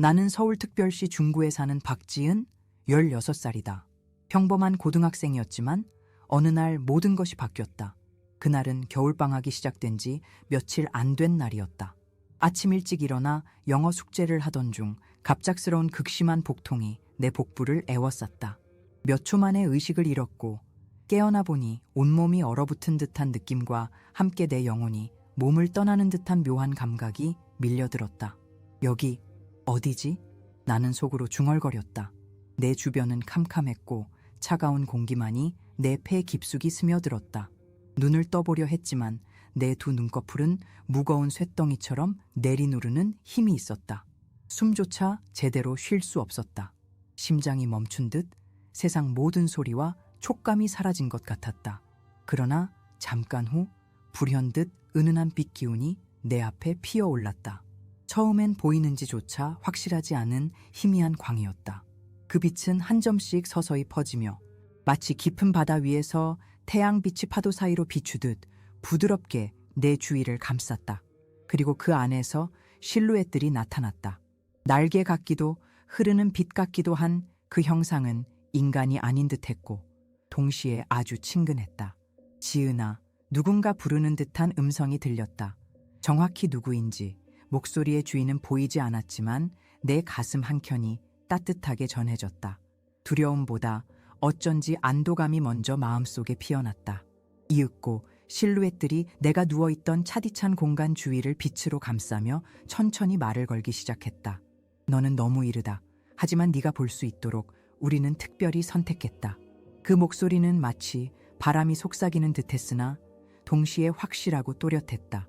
나는 서울특별시 중구에 사는 박지은, 16살이다. 평범한 고등학생이었지만 어느 날 모든 것이 바뀌었다. 그날은 겨울방학이 시작된 지 며칠 안 된 날이었다. 아침 일찍 일어나 영어 숙제를 하던 중 갑작스러운 극심한 복통이 내 복부를 애워쌌다. 몇 초 만에 의식을 잃었고 깨어나 보니 온몸이 얼어붙은 듯한 느낌과 함께 내 영혼이 몸을 떠나는 듯한 묘한 감각이 밀려들었다. 여기 어디지? 나는 속으로 중얼거렸다. 내 주변은 캄캄했고 차가운 공기만이 내 폐 깊숙이 스며들었다. 눈을 떠보려 했지만 내 두 눈꺼풀은 무거운 쇳덩이처럼 내리누르는 힘이 있었다. 숨조차 제대로 쉴 수 없었다. 심장이 멈춘 듯 세상 모든 소리와 촉감이 사라진 것 같았다. 그러나 잠깐 후 불현듯 은은한 빛 기운이 내 앞에 피어올랐다. 처음엔 보이는지조차 확실하지 않은 희미한 광이었다. 그 빛은 한 점씩 서서히 퍼지며 마치 깊은 바다 위에서 태양빛이 파도 사이로 비추듯 부드럽게 내 주위를 감쌌다. 그리고 그 안에서 실루엣들이 나타났다. 날개 같기도 흐르는 빛 같기도 한 그 형상은 인간이 아닌 듯했고 동시에 아주 친근했다. 지은아, 누군가 부르는 듯한 음성이 들렸다. 정확히 누구인지 목소리의 주인은 보이지 않았지만 내 가슴 한켠이 따뜻하게 전해졌다. 두려움보다 어쩐지 안도감이 먼저 마음속에 피어났다. 이윽고 실루엣들이 내가 누워있던 차디찬 공간 주위를 빛으로 감싸며 천천히 말을 걸기 시작했다. 너는 너무 이르다. 하지만 네가 볼 수 있도록 우리는 특별히 선택했다. 그 목소리는 마치 바람이 속삭이는 듯했으나 동시에 확실하고 또렷했다.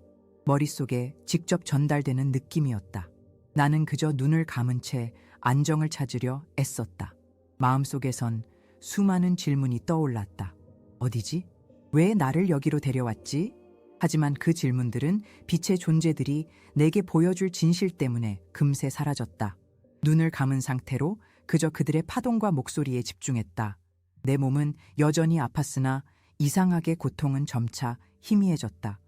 머릿속에 직접 전달되는 느낌이었다. 나는 그저 눈을 감은 채 안정을 찾으려 애썼다. 마음속에선 수많은 질문이 떠올랐다. 어디지? 왜 나를 여기로 데려왔지? 하지만 그 질문들은 빛의 존재들이 내게 보여줄 진실 때문에 금세 사라졌다. 눈을 감은 상태로 그저 그들의 파동과 목소리에 집중했다. 내 몸은 여전히 아팠으나 이상하게 고통은 점차 희미해졌다.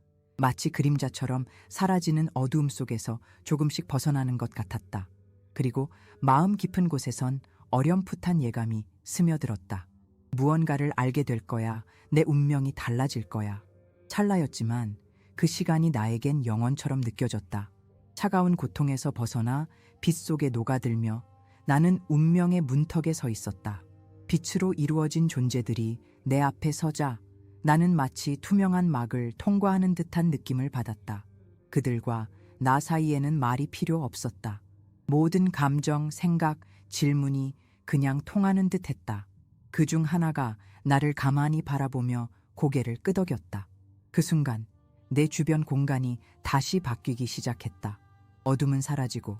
마치 그림자처럼 사라지는 어두움 속에서 조금씩 벗어나는 것 같았다. 그리고 마음 깊은 곳에선 어렴풋한 예감이 스며들었다. 무언가를 알게 될 거야. 내 운명이 달라질 거야. 찰나였지만 그 시간이 나에겐 영원처럼 느껴졌다. 차가운 고통에서 벗어나 빛 속에 녹아들며 나는 운명의 문턱에 서 있었다. 빛으로 이루어진 존재들이 내 앞에 서자 나는 마치 투명한 막을 통과하는 듯한 느낌을 받았다. 그들과 나 사이에는 말이 필요 없었다. 모든 감정, 생각, 질문이 그냥 통하는 듯 했다. 그 중 하나가 나를 가만히 바라보며 고개를 끄덕였다. 그 순간 내 주변 공간이 다시 바뀌기 시작했다. 어둠은 사라지고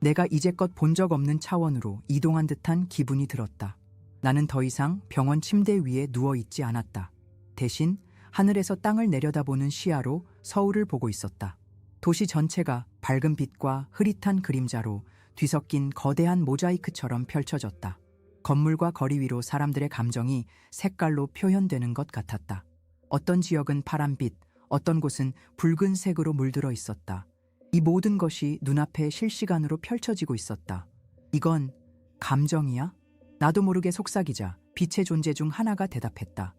내가 이제껏 본 적 없는 차원으로 이동한 듯한 기분이 들었다. 나는 더 이상 병원 침대 위에 누워 있지 않았다. 대신 하늘에서 땅을 내려다보는 시야로 서울을 보고 있었다. 도시 전체가 밝은 빛과 흐릿한 그림자로 뒤섞인 거대한 모자이크처럼 펼쳐졌다. 건물과 거리 위로 사람들의 감정이 색깔로 표현되는 것 같았다. 어떤 지역은 파란빛, 어떤 곳은 붉은색으로 물들어 있었다. 이 모든 것이 눈앞에 실시간으로 펼쳐지고 있었다. 이건 감정이야? 나도 모르게 속삭이자 빛의 존재 중 하나가 대답했다.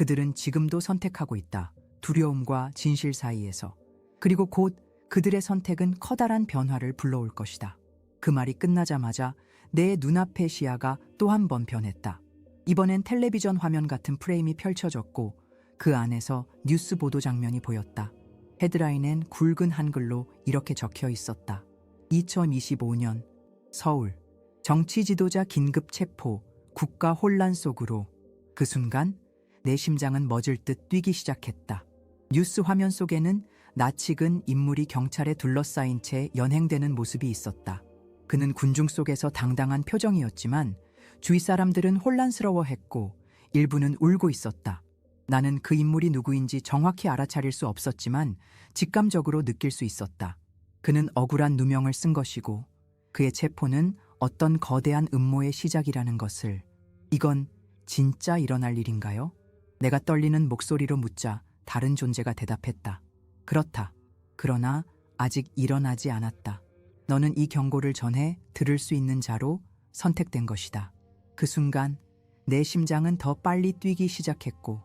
그들은 지금도 선택하고 있다. 두려움과 진실 사이에서. 그리고 곧 그들의 선택은 커다란 변화를 불러올 것이다. 그 말이 끝나자마자 내 눈앞의 시야가 또 한 번 변했다. 이번엔 텔레비전 화면 같은 프레임이 펼쳐졌고 그 안에서 뉴스 보도 장면이 보였다. 헤드라인엔 굵은 한글로 이렇게 적혀 있었다. 2025년 서울 정치 지도자 긴급 체포 국가 혼란 속으로 그 순간 내 심장은 멎을 듯 뛰기 시작했다. 뉴스 화면 속에는 낯익은 인물이 경찰에 둘러싸인 채 연행되는 모습이 있었다. 그는 군중 속에서 당당한 표정이었지만 주위 사람들은 혼란스러워했고 일부는 울고 있었다. 나는 그 인물이 누구인지 정확히 알아차릴 수 없었지만 직감적으로 느낄 수 있었다. 그는 억울한 누명을 쓴 것이고 그의 체포는 어떤 거대한 음모의 시작이라는 것을 이건 진짜 일어날 일인가요? 내가 떨리는 목소리로 묻자 다른 존재가 대답했다. 그렇다. 그러나 아직 일어나지 않았다. 너는 이 경고를 전해 들을 수 있는 자로 선택된 것이다. 그 순간 내 심장은 더 빨리 뛰기 시작했고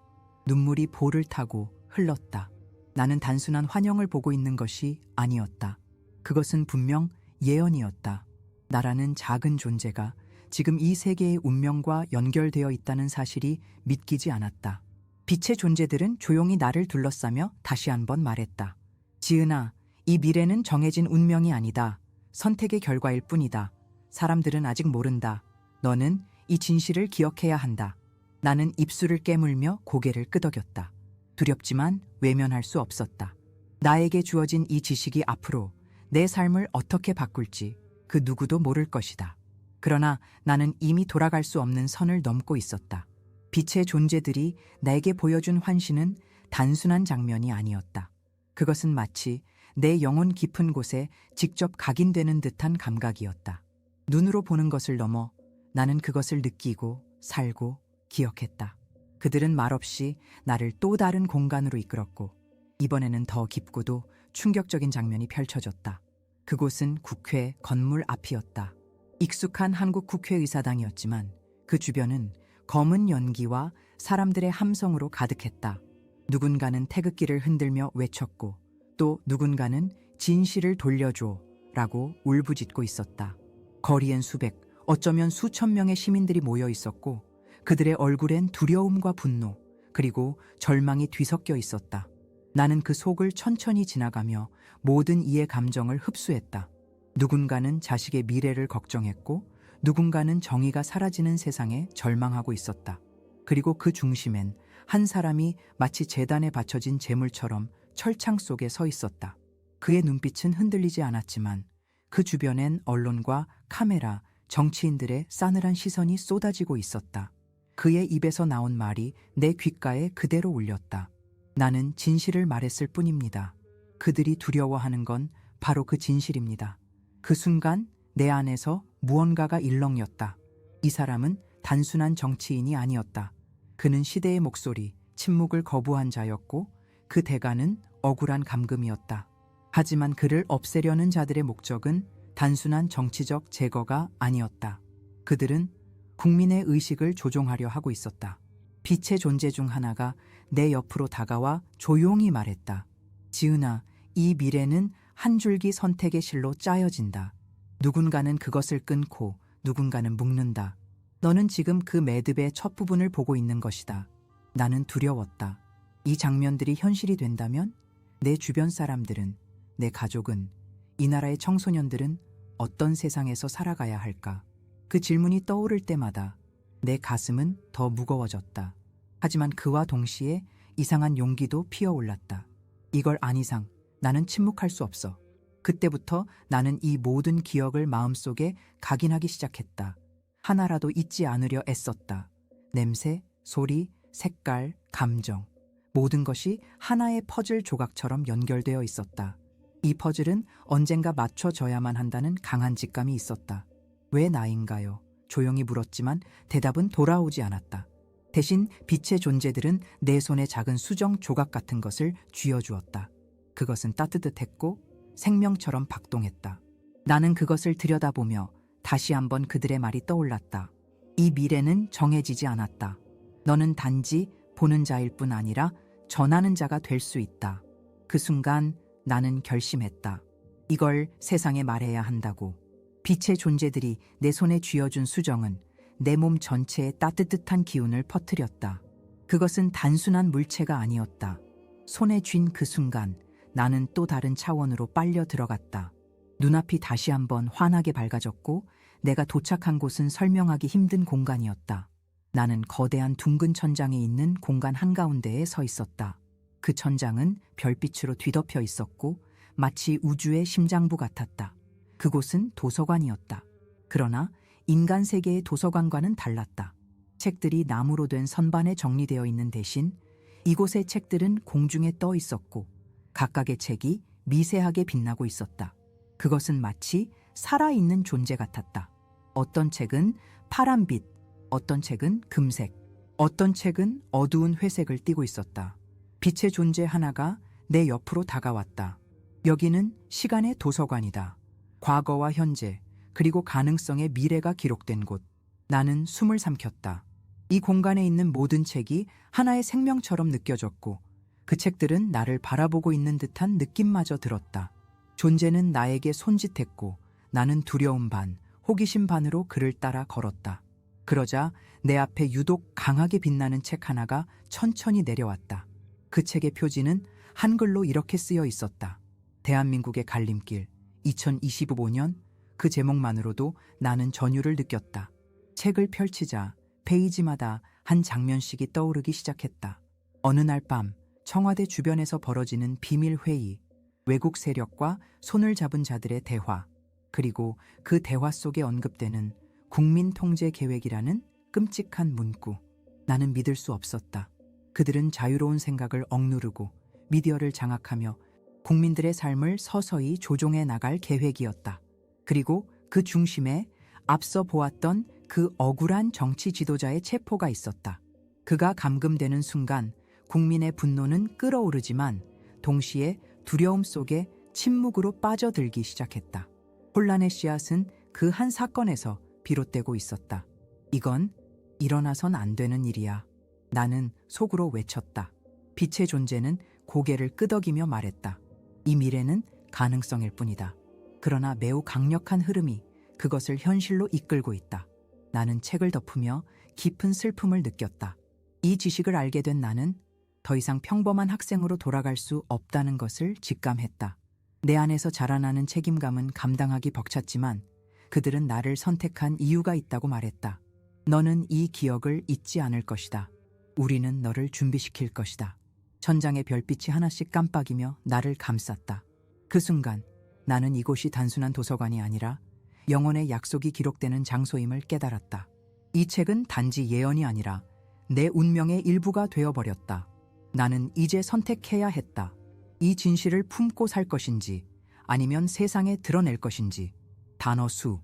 눈물이 볼을 타고 흘렀다. 나는 단순한 환영을 보고 있는 것이 아니었다. 그것은 분명 예언이었다. 나라는 작은 존재가 지금 이 세계의 운명과 연결되어 있다는 사실이 믿기지 않았다. 빛의 존재들은 조용히 나를 둘러싸며 다시 한번 말했다. 지은아, 이 미래는 정해진 운명이 아니다. 선택의 결과일 뿐이다. 사람들은 아직 모른다. 너는 이 진실을 기억해야 한다. 나는 입술을 깨물며 고개를 끄덕였다. 두렵지만 외면할 수 없었다. 나에게 주어진 이 지식이 앞으로 내 삶을 어떻게 바꿀지 그 누구도 모를 것이다. 그러나 나는 이미 돌아갈 수 없는 선을 넘고 있었다. 빛의 존재들이 나에게 보여준 환신은 단순한 장면이 아니었다. 그것은 마치 내 영혼 깊은 곳에 직접 각인되는 듯한 감각이었다. 눈으로 보는 것을 넘어 나는 그것을 느끼고 살고 기억했다. 그들은 말없이 나를 또 다른 공간으로 이끌었고 이번에는 더 깊고도 충격적인 장면이 펼쳐졌다. 그곳은 국회 건물 앞이었다. 익숙한 한국 국회의사당이었지만 그 주변은 검은 연기와 사람들의 함성으로 가득했다. 누군가는 태극기를 흔들며 외쳤고 또 누군가는 진실을 돌려줘 라고 울부짖고 있었다. 거리엔 수백, 어쩌면 수천 명의 시민들이 모여 있었고 그들의 얼굴엔 두려움과 분노, 그리고 절망이 뒤섞여 있었다. 나는 그 속을 천천히 지나가며 모든 이의 감정을 흡수했다. 누군가는 자식의 미래를 걱정했고, 누군가는 정의가 사라지는 세상에 절망하고 있었다. 그리고 그 중심엔 한 사람이 마치 재단에 바쳐진 재물처럼 철창 속에 서 있었다. 그의 눈빛은 흔들리지 않았지만 그 주변엔 언론과 카메라, 정치인들의 싸늘한 시선이 쏟아지고 있었다. 그의 입에서 나온 말이 내 귓가에 그대로 울렸다. 나는 진실을 말했을 뿐입니다. 그들이 두려워하는 건 바로 그 진실입니다. 그 순간 내 안에서 무언가가 일렁였다. 이 사람은 단순한 정치인이 아니었다. 그는 시대의 목소리, 침묵을 거부한 자였고 그 대가는 억울한 감금이었다. 하지만 그를 없애려는 자들의 목적은 단순한 정치적 제거가 아니었다. 그들은 국민의 의식을 조종하려 하고 있었다. 빛의 존재 중 하나가 내 옆으로 다가와 조용히 말했다. 지은아, 이 미래는 한 줄기 선택의 실로 짜여진다. 누군가는 그것을 끊고 누군가는 묶는다. 너는 지금 그 매듭의 첫 부분을 보고 있는 것이다. 나는 두려웠다. 이 장면들이 현실이 된다면 내 주변 사람들은, 내 가족은, 이 나라의 청소년들은 어떤 세상에서 살아가야 할까? 그 질문이 떠오를 때마다 내 가슴은 더 무거워졌다. 하지만 그와 동시에 이상한 용기도 피어올랐다. 이걸 안 이상 나는 침묵할 수 없어. 그때부터 나는 이 모든 기억을 마음속에 각인하기 시작했다. 하나라도 잊지 않으려 애썼다. 냄새, 소리, 색깔, 감정. 모든 것이 하나의 퍼즐 조각처럼 연결되어 있었다. 이 퍼즐은 언젠가 맞춰져야만 한다는 강한 직감이 있었다. 왜 나인가요? 조용히 물었지만 대답은 돌아오지 않았다. 대신 빛의 존재들은 내 손에 작은 수정 조각 같은 것을 쥐어주었다. 그것은 따뜻했고 생명처럼 박동했다. 나는 그것을 들여다보며 다시 한번 그들의 말이 떠올랐다. 이 미래는 정해지지 않았다. 너는 단지 보는 자일 뿐 아니라 전하는 자가 될 수 있다. 그 순간 나는 결심했다. 이걸 세상에 말해야 한다고. 빛의 존재들이 내 손에 쥐어준 수정은 내 몸 전체에 따뜻한 기운을 퍼뜨렸다. 그것은 단순한 물체가 아니었다. 손에 쥔 그 순간 나는 또 다른 차원으로 빨려 들어갔다. 눈앞이 다시 한번 환하게 밝아졌고 내가 도착한 곳은 설명하기 힘든 공간이었다. 나는 거대한 둥근 천장에 있는 공간 한가운데에 서 있었다. 그 천장은 별빛으로 뒤덮여 있었고 마치 우주의 심장부 같았다. 그곳은 도서관이었다. 그러나 인간 세계의 도서관과는 달랐다. 책들이 나무로 된 선반에 정리되어 있는 대신 이곳의 책들은 공중에 떠 있었고 각각의 책이 미세하게 빛나고 있었다. 그것은 마치 살아있는 존재 같았다. 어떤 책은 파란빛, 어떤 책은 금색, 어떤 책은 어두운 회색을 띠고 있었다. 빛의 존재 하나가 내 옆으로 다가왔다. 여기는 시간의 도서관이다. 과거와 현재, 그리고 가능성의 미래가 기록된 곳. 나는 숨을 삼켰다. 이 공간에 있는 모든 책이 하나의 생명처럼 느껴졌고, 그 책들은 나를 바라보고 있는 듯한 느낌마저 들었다. 존재는 나에게 손짓했고, 나는 두려움 반, 호기심 반으로 그를 따라 걸었다. 그러자 내 앞에 유독 강하게 빛나는 책 하나가 천천히 내려왔다. 그 책의 표지는 한글로 이렇게 쓰여 있었다. 대한민국의 갈림길 2025년 그 제목만으로도 나는 전율을 느꼈다. 책을 펼치자 페이지마다 한 장면씩이 떠오르기 시작했다. 어느 날 밤 청와대 주변에서 벌어지는 비밀 회의, 외국 세력과 손을 잡은 자들의 대화, 그리고 그 대화 속에 언급되는 국민 통제 계획이라는 끔찍한 문구. 나는 믿을 수 없었다. 그들은 자유로운 생각을 억누르고 미디어를 장악하며 국민들의 삶을 서서히 조종해 나갈 계획이었다. 그리고 그 중심에 앞서 보았던 그 억울한 정치 지도자의 체포가 있었다. 그가 감금되는 순간 국민의 분노는 끓어오르지만 동시에 두려움 속에 침묵으로 빠져들기 시작했다. 혼란의 씨앗은 그 한 사건에서 비롯되고 있었다. 이건 일어나선 안 되는 일이야. 나는 속으로 외쳤다. 빛의 존재는 고개를 끄덕이며 말했다. 이 미래는 가능성일 뿐이다. 그러나 매우 강력한 흐름이 그것을 현실로 이끌고 있다. 나는 책을 덮으며 깊은 슬픔을 느꼈다. 이 지식을 알게 된 나는 더 이상 평범한 학생으로 돌아갈 수 없다는 것을 직감했다. 내 안에서 자라나는 책임감은 감당하기 벅찼지만 그들은 나를 선택한 이유가 있다고 말했다. 너는 이 기억을 잊지 않을 것이다. 우리는 너를 준비시킬 것이다. 천장의 별빛이 하나씩 깜빡이며 나를 감쌌다. 그 순간 나는 이곳이 단순한 도서관이 아니라 영혼의 약속이 기록되는 장소임을 깨달았다. 이 책은 단지 예언이 아니라 내 운명의 일부가 되어버렸다. 나는 이제 선택해야 했다. 이 진실을 품고 살 것인지 아니면 세상에 드러낼 것인지 단어 수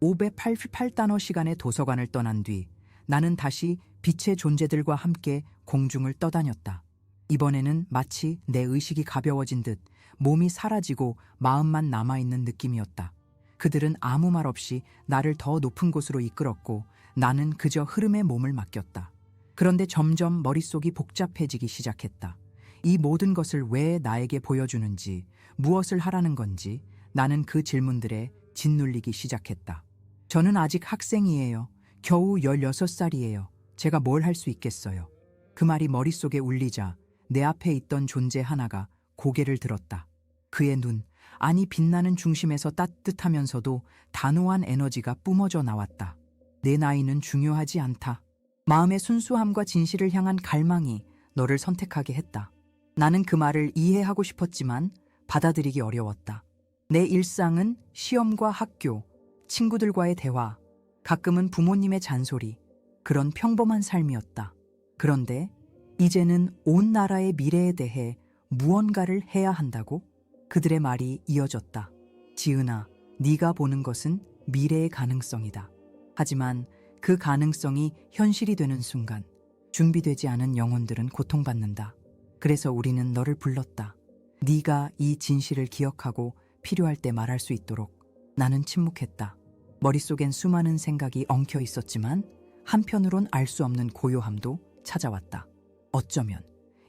588단어 시간의 도서관을 떠난 뒤 나는 다시 빛의 존재들과 함께 공중을 떠다녔다. 이번에는 마치 내 의식이 가벼워진 듯 몸이 사라지고 마음만 남아있는 느낌이었다. 그들은 아무 말 없이 나를 더 높은 곳으로 이끌었고 나는 그저 흐름에 몸을 맡겼다. 그런데 점점 머릿속이 복잡해지기 시작했다. 이 모든 것을 왜 나에게 보여주는지, 무엇을 하라는 건지 나는 그 질문들에 짓눌리기 시작했다. 저는 아직 학생이에요. 겨우 16살이에요. 제가 뭘 할 수 있겠어요. 그 말이 머릿속에 울리자 내 앞에 있던 존재 하나가 고개를 들었다. 그의 눈, 아니 빛나는 중심에서 따뜻하면서도 단호한 에너지가 뿜어져 나왔다. 내 나이는 중요하지 않다. 마음의 순수함과 진실을 향한 갈망이 너를 선택하게 했다. 나는 그 말을 이해하고 싶었지만 받아들이기 어려웠다. 내 일상은 시험과 학교, 친구들과의 대화, 가끔은 부모님의 잔소리, 그런 평범한 삶이었다. 그런데 이제는 온 나라의 미래에 대해 무언가를 해야 한다고? 그들의 말이 이어졌다. 지은아, 네가 보는 것은 미래의 가능성이다. 하지만 그 가능성이 현실이 되는 순간 준비되지 않은 영혼들은 고통받는다. 그래서 우리는 너를 불렀다. 네가 이 진실을 기억하고 필요할 때 말할 수 있도록 나는 침묵했다. 머릿속엔 수많은 생각이 엉켜 있었지만 한편으론 알 수 없는 고요함도 찾아왔다. 어쩌면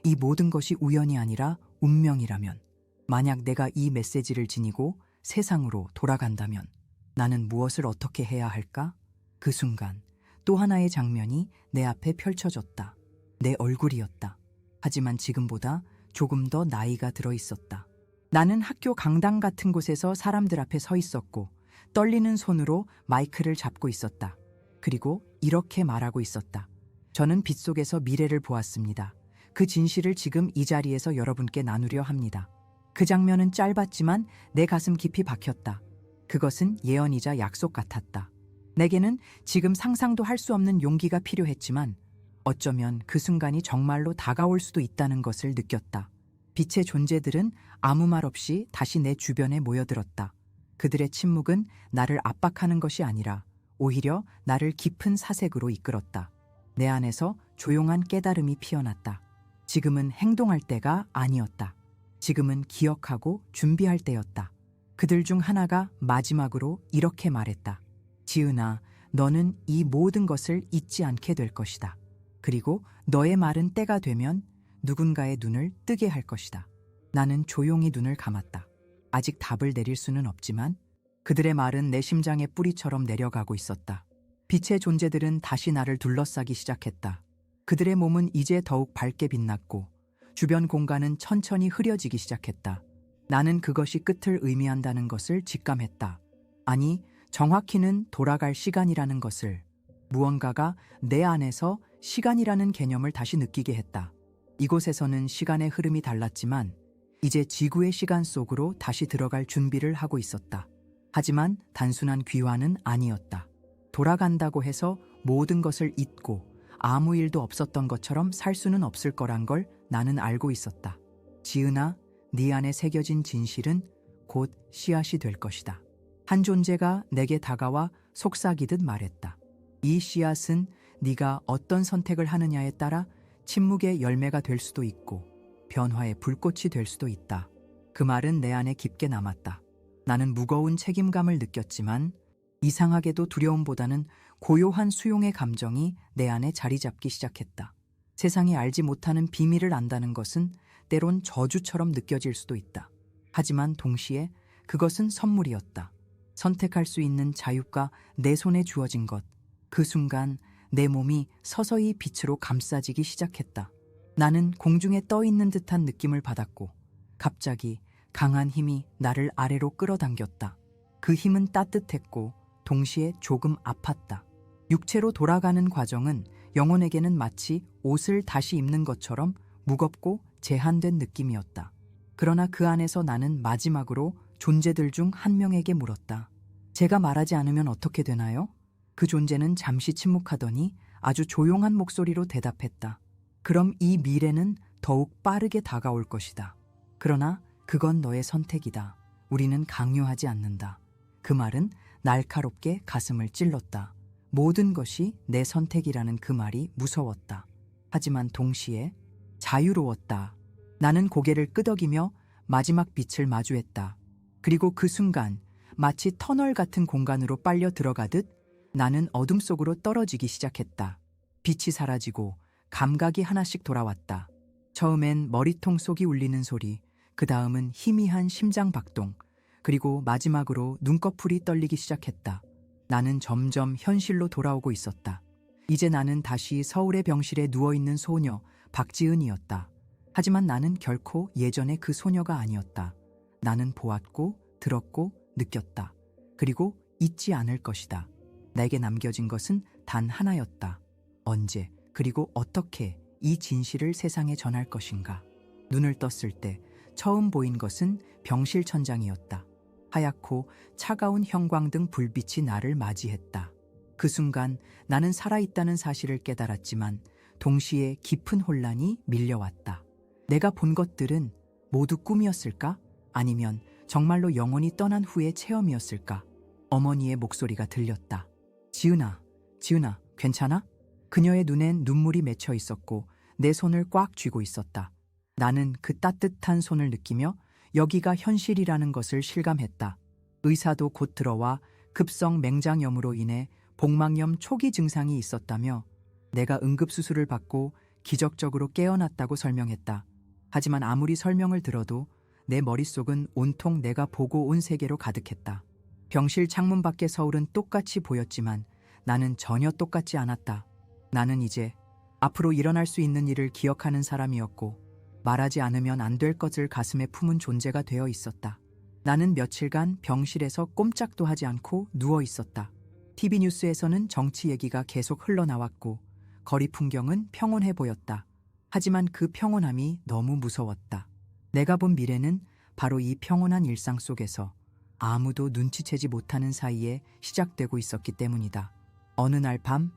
이 모든 것이 우연이 아니라 운명이라면 만약 내가 이 메시지를 지니고 세상으로 돌아간다면 나는 무엇을 어떻게 해야 할까? 그 순간 또 하나의 장면이 내 앞에 펼쳐졌다. 내 얼굴이었다. 하지만 지금보다 조금 더 나이가 들어 있었다. 나는 학교 강당 같은 곳에서 사람들 앞에 서 있었고 떨리는 손으로 마이크를 잡고 있었다. 그리고 이렇게 말하고 있었다. 저는 빛 속에서 미래를 보았습니다. 그 진실을 지금 이 자리에서 여러분께 나누려 합니다. 그 장면은 짧았지만 내 가슴 깊이 박혔다. 그것은 예언이자 약속 같았다. 내게는 지금 상상도 할 수 없는 용기가 필요했지만 어쩌면 그 순간이 정말로 다가올 수도 있다는 것을 느꼈다. 빛의 존재들은 아무 말 없이 다시 내 주변에 모여들었다. 그들의 침묵은 나를 압박하는 것이 아니라 오히려 나를 깊은 사색으로 이끌었다. 내 안에서 조용한 깨달음이 피어났다. 지금은 행동할 때가 아니었다. 지금은 기억하고 준비할 때였다. 그들 중 하나가 마지막으로 이렇게 말했다. 지은아, 너는 이 모든 것을 잊지 않게 될 것이다. 그리고 너의 말은 때가 되면 누군가의 눈을 뜨게 할 것이다. 나는 조용히 눈을 감았다. 아직 답을 내릴 수는 없지만 그들의 말은 내 심장의 뿌리처럼 내려가고 있었다. 빛의 존재들은 다시 나를 둘러싸기 시작했다. 그들의 몸은 이제 더욱 밝게 빛났고 주변 공간은 천천히 흐려지기 시작했다. 나는 그것이 끝을 의미한다는 것을 직감했다. 아니, 정확히는 돌아갈 시간이라는 것을 무언가가 내 안에서 시간이라는 개념을 다시 느끼게 했다. 이곳에서는 시간의 흐름이 달랐지만 이제 지구의 시간 속으로 다시 들어갈 준비를 하고 있었다. 하지만 단순한 귀환은 아니었다. 돌아간다고 해서 모든 것을 잊고 아무 일도 없었던 것처럼 살 수는 없을 거란 걸 나는 알고 있었다. 지은아, 네 안에 새겨진 진실은 곧 씨앗이 될 것이다. 한 존재가 내게 다가와 속삭이듯 말했다. 이 씨앗은 네가 어떤 선택을 하느냐에 따라 침묵의 열매가 될 수도 있고 변화의 불꽃이 될 수도 있다. 그 말은 내 안에 깊게 남았다. 나는 무거운 책임감을 느꼈지만 이상하게도 두려움보다는 고요한 수용의 감정이 내 안에 자리 잡기 시작했다. 세상이 알지 못하는 비밀을 안다는 것은 때론 저주처럼 느껴질 수도 있다. 하지만 동시에 그것은 선물이었다. 선택할 수 있는 자유가 내 손에 주어진 것. 그 순간 내 몸이 서서히 빛으로 감싸지기 시작했다. 나는 공중에 떠 있는 듯한 느낌을 받았고, 갑자기 강한 힘이 나를 아래로 끌어당겼다. 그 힘은 따뜻했고, 동시에 조금 아팠다. 육체로 돌아가는 과정은 영혼에게는 마치 옷을 다시 입는 것처럼 무겁고 제한된 느낌이었다. 그러나 그 안에서 나는 마지막으로 존재들 중 한 명에게 물었다. 제가 말하지 않으면 어떻게 되나요? 그 존재는 잠시 침묵하더니 아주 조용한 목소리로 대답했다. 그럼 이 미래는 더욱 빠르게 다가올 것이다. 그러나 그건 너의 선택이다. 우리는 강요하지 않는다. 그 말은 날카롭게 가슴을 찔렀다. 모든 것이 내 선택이라는 그 말이 무서웠다. 하지만 동시에 자유로웠다. 나는 고개를 끄덕이며 마지막 빛을 마주했다. 그리고 그 순간 마치 터널 같은 공간으로 빨려 들어가듯 나는 어둠 속으로 떨어지기 시작했다. 빛이 사라지고 감각이 하나씩 돌아왔다. 처음엔 머리통 속이 울리는 소리, 그 다음은 희미한 심장 박동, 그리고 마지막으로 눈꺼풀이 떨리기 시작했다. 나는 점점 현실로 돌아오고 있었다. 이제 나는 다시 서울의 병실에 누워있는 소녀, 박지은이었다. 하지만 나는 결코 예전의 그 소녀가 아니었다. 나는 보았고, 들었고, 느꼈다. 그리고 잊지 않을 것이다. 내게 남겨진 것은 단 하나였다. 언제, 그리고 어떻게 이 진실을 세상에 전할 것인가. 눈을 떴을 때 처음 보인 것은 병실 천장이었다. 하얗고 차가운 형광등 불빛이 나를 맞이했다. 그 순간 나는 살아있다는 사실을 깨달았지만 동시에 깊은 혼란이 밀려왔다. 내가 본 것들은 모두 꿈이었을까? 아니면 정말로 영원히 떠난 후의 체험이었을까? 어머니의 목소리가 들렸다. 지은아, 지은아, 괜찮아? 그녀의 눈엔 눈물이 맺혀 있었고 내 손을 꽉 쥐고 있었다. 나는 그 따뜻한 손을 느끼며 여기가 현실이라는 것을 실감했다. 의사도 곧 들어와 급성 맹장염으로 인해 복막염 초기 증상이 있었다며 내가 응급수술을 받고 기적적으로 깨어났다고 설명했다. 하지만 아무리 설명을 들어도 내 머릿속은 온통 내가 보고 온 세계로 가득했다. 병실 창문 밖의 서울은 똑같이 보였지만 나는 전혀 똑같지 않았다. 나는 이제 앞으로 일어날 수 있는 일을 기억하는 사람이었고 말하지 않으면 안 될 것을 가슴에 품은 존재가 되어 있었다. 나는 며칠간 병실에서 꼼짝도 하지 않고 누워 있었다. TV 뉴스에서는 정치 얘기가 계속 흘러나왔고 거리 풍경은 평온해 보였다. 하지만 그 평온함이 너무 무서웠다. 내가 본 미래는 바로 이 평온한 일상 속에서 아무도 눈치채지 못하는 사이에 시작되고 있었기 때문이다. 어느 날 밤,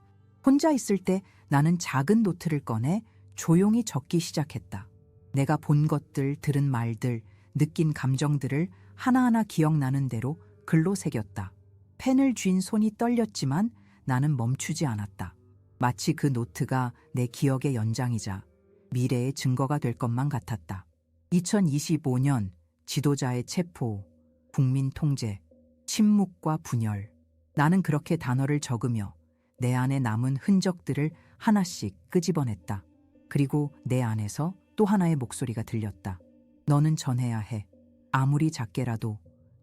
혼자 있을 때 나는 작은 노트를 꺼내 조용히 적기 시작했다. 내가 본 것들, 들은 말들, 느낀 감정들을 하나하나 기억나는 대로 글로 새겼다. 펜을 쥔 손이 떨렸지만 나는 멈추지 않았다. 마치 그 노트가 내 기억의 연장이자 미래의 증거가 될 것만 같았다. 2025년 지도자의 체포. 국민 통제, 침묵과 분열. 나는 그렇게 단어를 적으며 내 안에 남은 흔적들을 하나씩 끄집어냈다. 그리고 내 안에서 또 하나의 목소리가 들렸다. 너는 전해야 해. 아무리 작게라도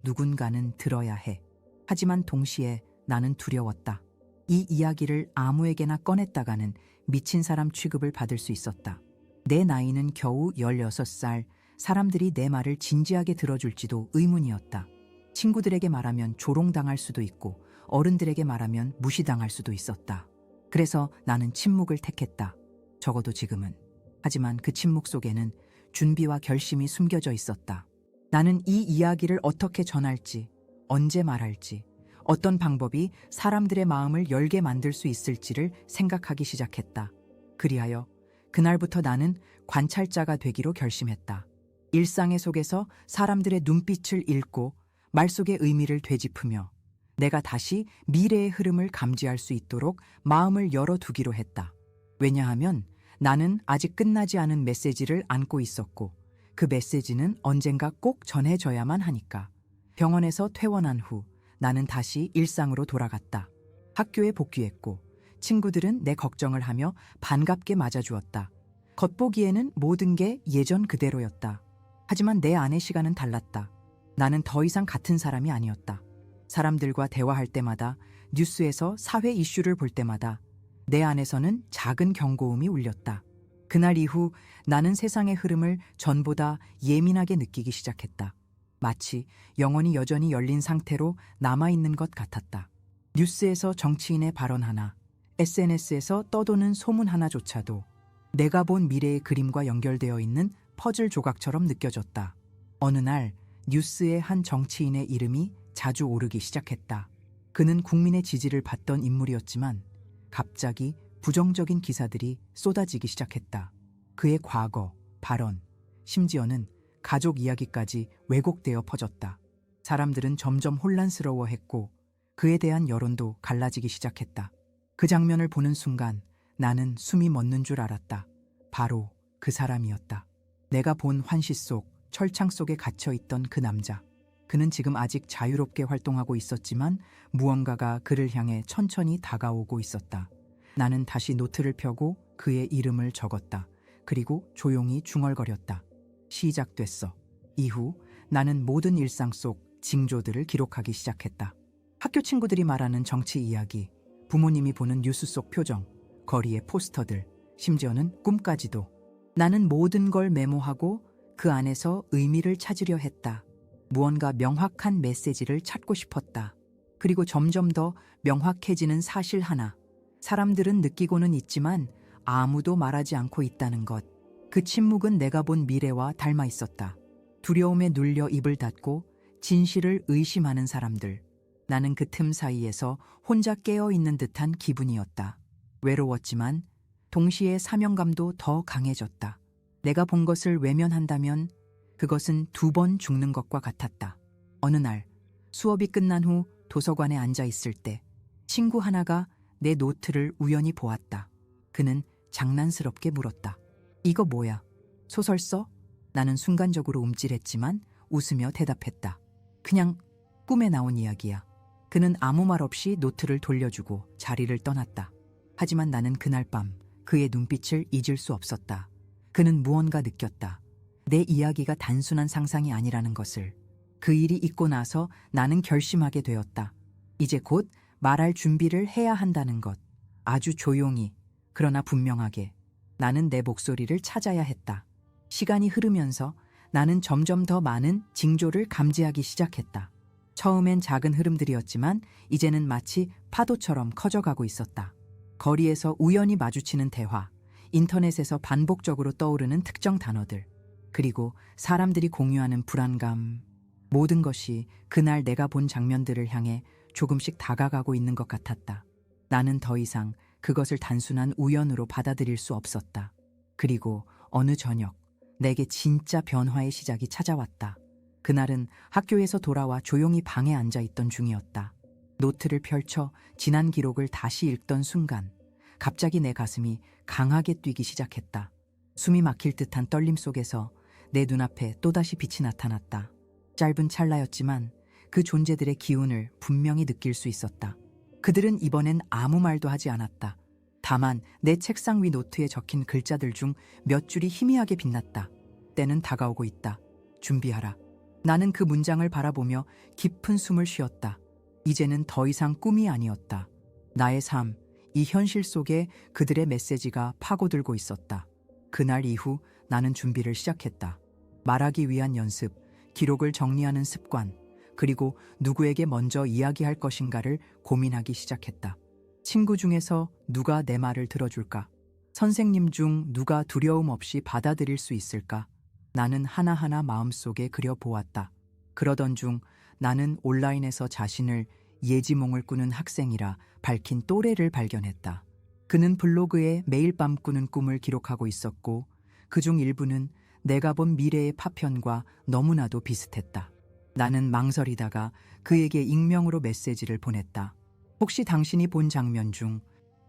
누군가는 들어야 해. 하지만 동시에 나는 두려웠다. 이 이야기를 아무에게나 꺼냈다가는 미친 사람 취급을 받을 수 있었다. 내 나이는 겨우 16살, 사람들이 내 말을 진지하게 들어줄지도 의문이었다. 친구들에게 말하면 조롱당할 수도 있고 어른들에게 말하면 무시당할 수도 있었다. 그래서 나는 침묵을 택했다. 적어도 지금은. 하지만 그 침묵 속에는 준비와 결심이 숨겨져 있었다. 나는 이 이야기를 어떻게 전할지, 언제 말할지, 어떤 방법이 사람들의 마음을 열게 만들 수 있을지를 생각하기 시작했다. 그리하여 그날부터 나는 관찰자가 되기로 결심했다. 일상의 속에서 사람들의 눈빛을 읽고 말 속의 의미를 되짚으며 내가 다시 미래의 흐름을 감지할 수 있도록 마음을 열어두기로 했다. 왜냐하면 나는 아직 끝나지 않은 메시지를 안고 있었고 그 메시지는 언젠가 꼭 전해져야만 하니까. 병원에서 퇴원한 후 나는 다시 일상으로 돌아갔다. 학교에 복귀했고 친구들은 내 걱정을 하며 반갑게 맞아주었다. 겉보기에는 모든 게 예전 그대로였다. 하지만 내 안의 시간은 달랐다. 나는 더 이상 같은 사람이 아니었다. 사람들과 대화할 때마다 뉴스에서 사회 이슈를 볼 때마다 내 안에서는 작은 경고음이 울렸다. 그날 이후 나는 세상의 흐름을 전보다 예민하게 느끼기 시작했다. 마치 영혼이 여전히 열린 상태로 남아있는 것 같았다. 뉴스에서 정치인의 발언 하나, SNS에서 떠도는 소문 하나조차도 내가 본 미래의 그림과 연결되어 있는 퍼즐 조각처럼 느껴졌다. 어느 날 뉴스의 한 정치인의 이름이 자주 오르기 시작했다. 그는 국민의 지지를 받던 인물이었지만 갑자기 부정적인 기사들이 쏟아지기 시작했다. 그의 과거, 발언, 심지어는 가족 이야기까지 왜곡되어 퍼졌다. 사람들은 점점 혼란스러워했고 그에 대한 여론도 갈라지기 시작했다. 그 장면을 보는 순간 나는 숨이 멎는 줄 알았다. 바로 그 사람이었다. 내가 본 환시 속 철창 속에 갇혀 있던 그 남자. 그는 지금 아직 자유롭게 활동하고 있었지만 무언가가 그를 향해 천천히 다가오고 있었다. 나는 다시 노트를 펴고 그의 이름을 적었다. 그리고 조용히 중얼거렸다. 시작됐어. 이후 나는 모든 일상 속 징조들을 기록하기 시작했다. 학교 친구들이 말하는 정치 이야기, 부모님이 보는 뉴스 속 표정, 거리의 포스터들, 심지어는 꿈까지도. 나는 모든 걸 메모하고 그 안에서 의미를 찾으려 했다. 무언가 명확한 메시지를 찾고 싶었다. 그리고 점점 더 명확해지는 사실 하나. 사람들은 느끼고는 있지만 아무도 말하지 않고 있다는 것. 그 침묵은 내가 본 미래와 닮아 있었다. 두려움에 눌려 입을 닫고 진실을 의심하는 사람들. 나는 그 틈 사이에서 혼자 깨어 있는 듯한 기분이었다. 외로웠지만 동시에 사명감도 더 강해졌다. 내가 본 것을 외면한다면 그것은 두 번 죽는 것과 같았다. 어느 날 수업이 끝난 후 도서관에 앉아 있을 때 친구 하나가 내 노트를 우연히 보았다. 그는 장난스럽게 물었다. 이거 뭐야? 소설 써? 나는 순간적으로 움찔했지만 웃으며 대답했다. 그냥 꿈에 나온 이야기야. 그는 아무 말 없이 노트를 돌려주고 자리를 떠났다. 하지만 나는 그날 밤 그의 눈빛을 잊을 수 없었다. 그는 무언가 느꼈다. 내 이야기가 단순한 상상이 아니라는 것을. 그 일이 있고 나서 나는 결심하게 되었다. 이제 곧 말할 준비를 해야 한다는 것. 아주 조용히, 그러나 분명하게. 나는 내 목소리를 찾아야 했다. 시간이 흐르면서 나는 점점 더 많은 징조를 감지하기 시작했다. 처음엔 작은 흐름들이었지만 이제는 마치 파도처럼 커져가고 있었다. 거리에서 우연히 마주치는 대화, 인터넷에서 반복적으로 떠오르는 특정 단어들, 그리고 사람들이 공유하는 불안감, 모든 것이 그날 내가 본 장면들을 향해 조금씩 다가가고 있는 것 같았다. 나는 더 이상 그것을 단순한 우연으로 받아들일 수 없었다. 그리고 어느 저녁, 내게 진짜 변화의 시작이 찾아왔다. 그날은 학교에서 돌아와 조용히 방에 앉아 있던 중이었다. 노트를 펼쳐 지난 기록을 다시 읽던 순간, 갑자기 내 가슴이 강하게 뛰기 시작했다. 숨이 막힐 듯한 떨림 속에서 내 눈앞에 또다시 빛이 나타났다. 짧은 찰나였지만 그 존재들의 기운을 분명히 느낄 수 있었다. 그들은 이번엔 아무 말도 하지 않았다. 다만 내 책상 위 노트에 적힌 글자들 중 몇 줄이 희미하게 빛났다. 때는 다가오고 있다. 준비하라. 나는 그 문장을 바라보며 깊은 숨을 쉬었다. 이제는 더 이상 꿈이 아니었다. 나의 삶, 이 현실 속에 그들의 메시지가 파고들고 있었다. 그날 이후 나는 준비를 시작했다. 말하기 위한 연습, 기록을 정리하는 습관, 그리고 누구에게 먼저 이야기할 것인가를 고민하기 시작했다. 친구 중에서 누가 내 말을 들어줄까? 선생님 중 누가 두려움 없이 받아들일 수 있을까? 나는 하나하나 마음속에 그려보았다. 그러던 중 나는 온라인에서 자신을 예지몽을 꾸는 학생이라 밝힌 또래를 발견했다. 그는 블로그에 매일 밤 꾸는 꿈을 기록하고 있었고 그 중 일부는 내가 본 미래의 파편과 너무나도 비슷했다. 나는 망설이다가 그에게 익명으로 메시지를 보냈다. 혹시 당신이 본 장면 중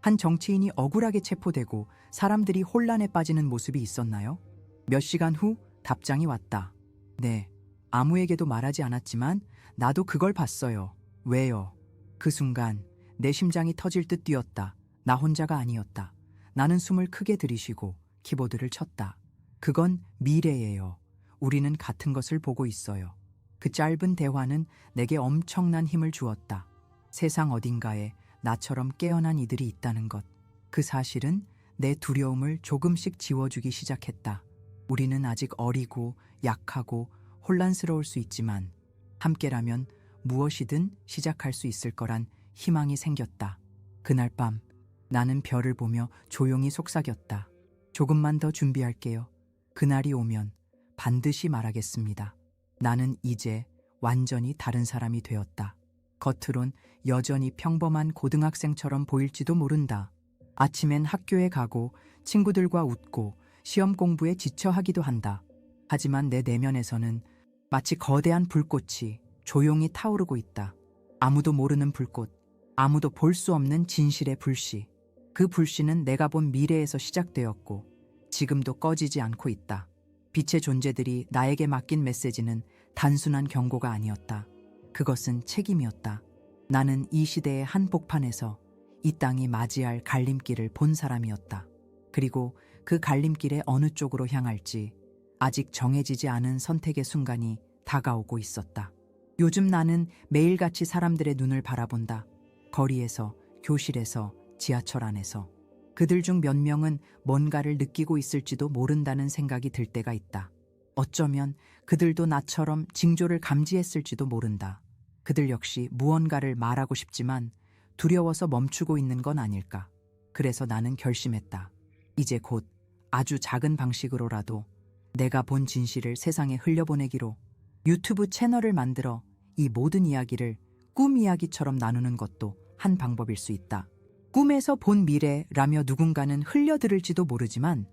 한 정치인이 억울하게 체포되고 사람들이 혼란에 빠지는 모습이 있었나요? 몇 시간 후 답장이 왔다. 네. 아무에게도 말하지 않았지만 나도 그걸 봤어요. 왜요? 그 순간 내 심장이 터질 듯 뛰었다. 나 혼자가 아니었다. 나는 숨을 크게 들이쉬고 키보드를 쳤다. 그건 미래예요. 우리는 같은 것을 보고 있어요. 그 짧은 대화는 내게 엄청난 힘을 주었다. 세상 어딘가에 나처럼 깨어난 이들이 있다는 것. 그 사실은 내 두려움을 조금씩 지워주기 시작했다. 우리는 아직 어리고 약하고 혼란스러울 수 있지만 함께라면 무엇이든 시작할 수 있을 거란 희망이 생겼다. 그날 밤 나는 별을 보며 조용히 속삭였다. 조금만 더 준비할게요. 그날이 오면 반드시 말하겠습니다. 나는 이제 완전히 다른 사람이 되었다. 겉으론 여전히 평범한 고등학생처럼 보일지도 모른다. 아침엔 학교에 가고 친구들과 웃고 시험 공부에 지쳐 하기도 한다. 하지만 내 내면에서는 마치 거대한 불꽃이 조용히 타오르고 있다. 아무도 모르는 불꽃, 아무도 볼 수 없는 진실의 불씨. 그 불씨는 내가 본 미래에서 시작되었고 지금도 꺼지지 않고 있다. 빛의 존재들이 나에게 맡긴 메시지는 단순한 경고가 아니었다. 그것은 책임이었다. 나는 이 시대의 한복판에서 이 땅이 맞이할 갈림길을 본 사람이었다. 그리고 그 갈림길의 어느 쪽으로 향할지 아직 정해지지 않은 선택의 순간이 다가오고 있었다. 요즘 나는 매일같이 사람들의 눈을 바라본다. 거리에서, 교실에서, 지하철 안에서. 그들 중 몇 명은 뭔가를 느끼고 있을지도 모른다는 생각이 들 때가 있다. 어쩌면 그들도 나처럼 징조를 감지했을지도 모른다. 그들 역시 무언가를 말하고 싶지만 두려워서 멈추고 있는 건 아닐까. 그래서 나는 결심했다. 이제 곧 아주 작은 방식으로라도 내가 본 진실을 세상에 흘려보내기로 유튜브 채널을 만들어 이 모든 이야기를 꿈 이야기처럼 나누는 것도 한 방법일 수 있다. 꿈에서 본 미래라며 누군가는 흘려들을지도 모르지만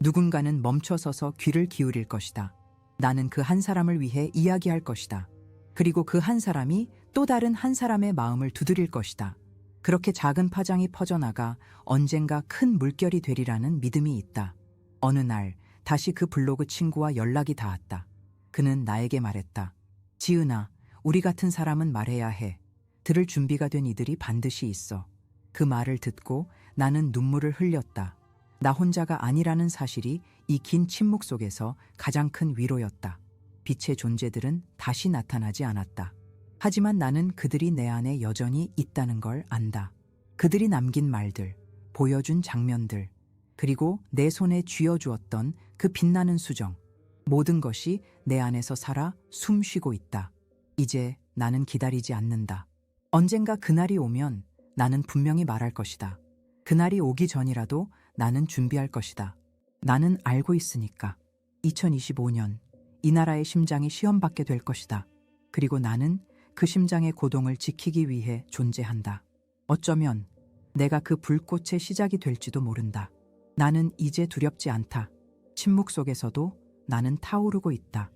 누군가는 멈춰서서 귀를 기울일 것이다. 나는 그 한 사람을 위해 이야기할 것이다. 그리고 그 한 사람이 또 다른 한 사람의 마음을 두드릴 것이다. 그렇게 작은 파장이 퍼져나가 언젠가 큰 물결이 되리라는 믿음이 있다. 어느 날 다시 그 블로그 친구와 연락이 닿았다. 그는 나에게 말했다. 지은아, 우리 같은 사람은 말해야 해. 들을 준비가 된 이들이 반드시 있어. 그 말을 듣고 나는 눈물을 흘렸다. 나 혼자가 아니라는 사실이 이 긴 침묵 속에서 가장 큰 위로였다. 빛의 존재들은 다시 나타나지 않았다. 하지만 나는 그들이 내 안에 여전히 있다는 걸 안다. 그들이 남긴 말들, 보여준 장면들, 그리고 내 손에 쥐어주었던 그 빛나는 수정. 모든 것이 내 안에서 살아 숨 쉬고 있다. 이제 나는 기다리지 않는다. 언젠가 그날이 오면 나는 분명히 말할 것이다. 그날이 오기 전이라도 나는 준비할 것이다. 나는 알고 있으니까. 2025년 이 나라의 심장이 시험받게 될 것이다. 그리고 나는 그 심장의 고동을 지키기 위해 존재한다. 어쩌면 내가 그 불꽃의 시작이 될지도 모른다. 나는 이제 두렵지 않다. 침묵 속에서도 나는 타오르고 있다.